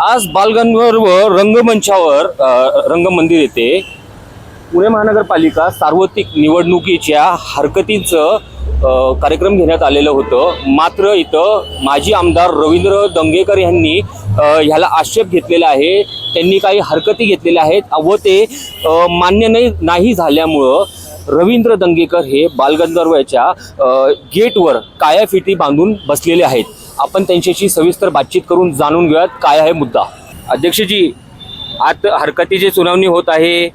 आज बालगंधर्व रंगमंचावर रंगमंदिर येथे पुणे महानगरपालिका सार्वत्रिक निवडणुकीच्या हरकतीचं कार्यक्रम घेण्यात आलेलं होतं. मात्र इथं माजी आमदार रवींद्र दंगेकर यांनी ह्याला आक्षेप घेतलेला आहे. त्यांनी काही हरकती घेतलेल्या आहेत. व ते मान्य नाही नाही झाल्यामुळं रवींद्र दंगेकर हे बालगंधर्वच्या गेटवर काळ्या फिटी बांधून बसलेले आहेत. आपण त्यांच्याशी सविस्तर बातचीत करून जाणून घेऊयात काय आहे मुद्दा. अध्यक्षजी आत हरकतीची सुनावणी होत आहे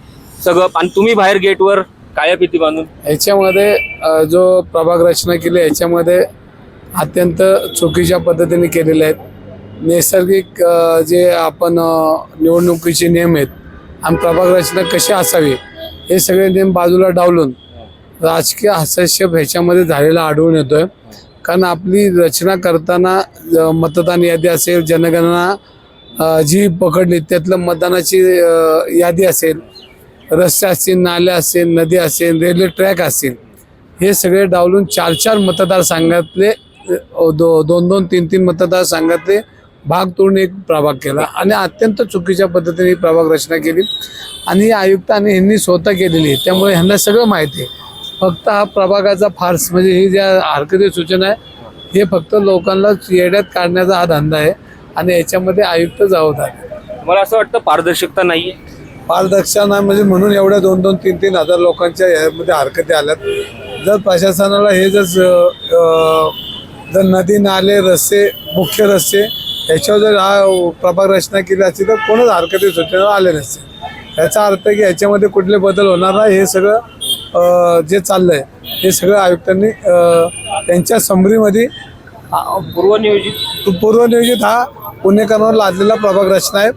सगळं आणि तुम्ही बाहेर गेटवर काळ्या पिती बांधून? याच्यामध्ये जो प्रभाग रचना केली याच्यामध्ये अत्यंत चुकीच्या पद्धतीने केलेल्या आहेत. नैसर्गिक जे आपण निवडणुकीचे नियम आहेत आणि प्रभाग रचना कशी असावी हे सगळे नियम बाजूला डावलून राजकीय हस्तक्षेप ह्याच्यामध्ये झालेला आढळून येतोय. कारण आपली रचना करताना मतदान यादी असेल जनगणना जी पकडली त्यातलं मतदानाची यादी असेल रस्ते असतील नाल्या असेल नदी असेल रेल्वे ट्रॅक असेल हे सगळे डावलून चार चार मतदारसंघातले अ, दो दोन दोन तीन तीन मतदारसंघातले भाग तोडून एक प्रभाग केला. आणि अत्यंत चुकीच्या पद्धतीने ही प्रभाग रचना केली. आणि आयुक्त आणि ह्यांनी स्वतः केलेली आहे. त्यामुळे ह्यांना सगळं माहिती आहे. फक्त हा प्रभागाचा फार्स म्हणजे ही ज्या हरकती सूचना आहे हे फक्त लोकांना येड्यात काढण्याचा हा धंदा आहे आणि याच्यामध्ये आयुक्त जबाबदार आहे मला असं वाटतं पारदर्शकता नाही आहे पारदर्शक नाही म्हणजे म्हणून एवढ्या दोन दोन तीन तीन हजार लोकांच्या यामध्ये हरकती आल्यात. जर प्रशासनाला हे जर जर नदी नाले रस्ते मुख्य रस्ते ह्याच्यावर जर हा प्रभाग रचना केली असती तर कोणच हरकती सूचना आले नसते. याचा अर्थ की ह्याच्यामध्ये कुठले बदल होणार नाही हे सगळं जे चाललंय हे सगळं आयुक्तांनी त्यांच्या समरीमध्ये पूर्वनियोजित. पूर्वनियोजित हा पुणेकरांवर लादलेला प्रभाग रचना आहे.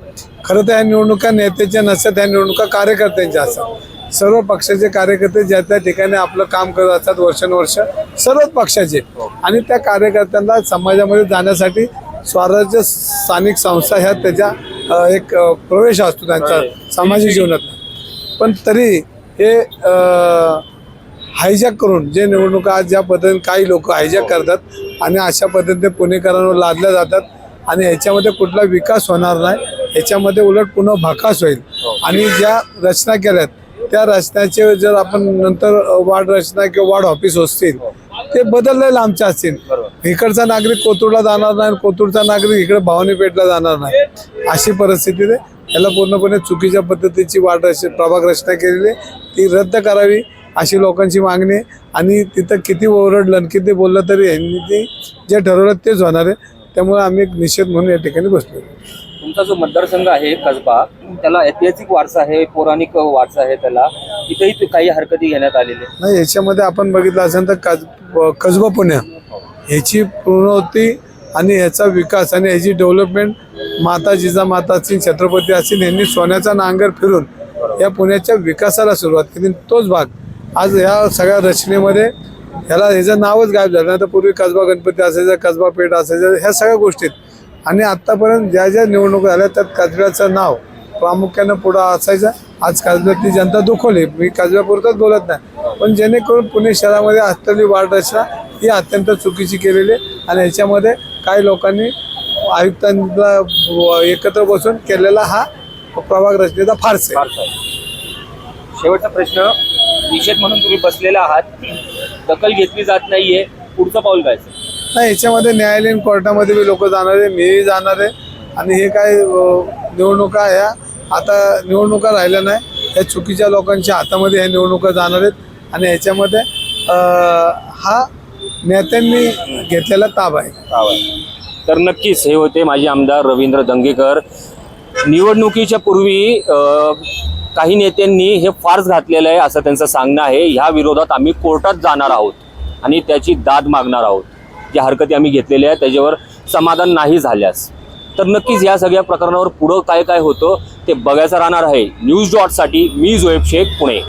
खरं तर ह्या निवडणुका नेत्याच्या नसतात ह्या निवडणुका कार्यकर्त्यांच्या असतात. सर्व पक्षाचे कार्यकर्ते ज्या त्या ठिकाणी आपलं काम करत असतात वर्षानुवर्ष सर्वच पक्षाचे. आणि त्या कार्यकर्त्यांना समाजामध्ये जाण्यासाठी स्वराज्य स्थानिक संस्था ह्या त्याच्या एक प्रवेश असतो त्यांचा सामाजिक जीवनात. पण तरी हे हायजॅक करून जे निवडणुका आज ज्या पद्धतीने काही लोक हायजॅक करतात आणि अशा पद्धतीने पुणेकरांवर लादल्या जातात आणि ह्याच्यामध्ये कुठला विकास होणार नाही ह्याच्यामध्ये उलट पुन्हा भकास होईल. आणि ज्या रचना केल्यात त्या रचनाचे जर आपण नंतर वार्ड रचना किंवा वार्ड ऑफिस असतील ते बदललेले आमचे असतील. इकडचा नागरिक कोथरूडला जाणार नाही कोथरूडचा नागरिक इकडे भवानी पेठला जाणार नाही. अशी परिस्थिती आहे. याला पूर्णपणे चुकीच्या पद्धतीची वाट रचना प्रभाग रचना केलेली आहे. ती रद्द करावी अशी लोकांची मागणी. आणि तिथं किती ओरडलं आणि किती बोललं तरी यांनी ते जे ठरवलं तेच होणार आहे त्यामुळे आम्ही एक निषेध म्हणून या ठिकाणी बसलो तुमचा जो मतदारसंघ आहे कसबा त्याला ऐतिहासिक वारसा आहे पौराणिक वारसा आहे त्याला इथेही ते काही हरकती घेण्यात आलेल्या. नाही याच्यामध्ये आपण बघितलं असेल तर कसबा पुण्या ह्याची पूर्णवृत्ती आणि ह्याचा विकास आणि ह्याची डेव्हलपमेंट माता जिजामाता असतील छत्रपती असतील यांनी सोन्याचा नांगर फिरून या पुण्याच्या विकासाला सुरुवात केली. तोच भाग. आज ह्या सगळ्या रचनेमध्ये ह्याला ह्याचं नावच गायब झालं. नाही तर पूर्वी कसबा गणपती असायचा कसबा पेठ असायचं ह्या सगळ्या गोष्टीत. आणि आत्तापर्यंत ज्या ज्या निवडणुका झाल्या त्यात कसब्याचं नाव प्रामुख्यानं पुढं असायचं. आज कसब्यातली जनता दुखवली. मी कसब्यापुरताच बोलत नाही. पण जेणेकरून पुणे शहरामध्ये असलेली वाढ रचना ही अत्यंत चुकीची केलेली आहे. आणि ह्याच्यामध्ये काही लोकांनी आयुक्तांना एकत्र बसून केलेला हा प्रभाग रचनेचा फारस. आहे शेवटचा प्रश्न निषेध म्हणून तुम्ही बसलेला आहात. दखल घेतली जात नाहीये. पुढचं पाऊल काय? असेल? नाही याच्यामध्ये न्यायालयीन कोर्टामध्ये बी लोक जाणार आहे मीही जाणार आहे. आणि हे काय अं, निवडणुका ह्या आता निवडणुका राहिल्या नाही. या चुकीच्या लोकांच्या हातामध्ये ह्या निवडणुका जाणार आहेत. आणि ह्याच्यामध्ये अं, हा नेत्यांनी घेतलेला ताब आहे. तर नक्कीच हे होते माजी आमदार रवींद्र दंगेकर. निवडणुकीच्या पूर्वी काही नेत्यांनी हे फार्स घातलेलं आहे असं त्यांचं सांगणं आहे. ह्या विरोधात आम्ही कोर्टात जाणार आहोत आणि त्याची दाद मागणार आहोत. ज्या हरकती आम्ही घेतलेल्या आहेत त्याच्यावर समाधान नाही झाल्यास. तर नक्कीच या सगळ्या प्रकरणावर पुढं काय काय होतं ते बघायचं राहणार आहे. न्यूज डॉटसाठी मी जोएब शेख पुणे.